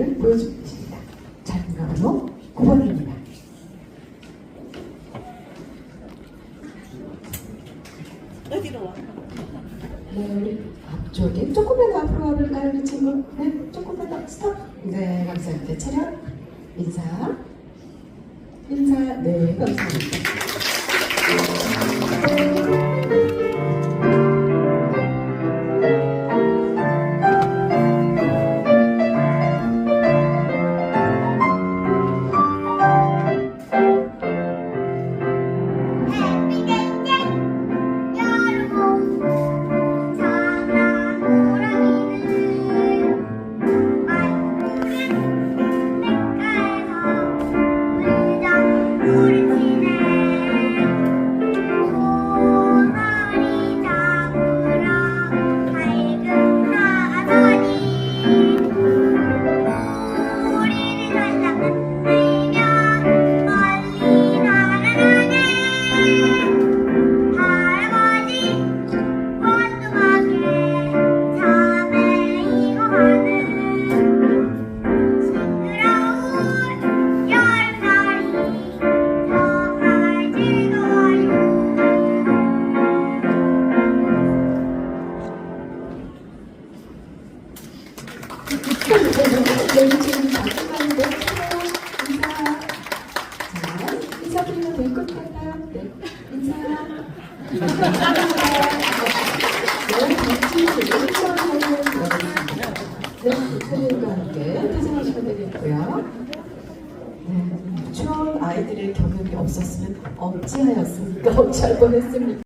무대를 보여주고 계십니다. 작은 가로 9번입니다. 어디로 와? 네, 우리 앞쪽에 조금만 더 앞으로 와볼까요, 우리 친구? 네, 조금만 더 스톱. 네, 감사합니다. 차렷, 인사, 인사. 네, 감사합니다. 추운 아이들의 경험이 없었으면 어찌하였습니까? 어찌할 뻔했습니까?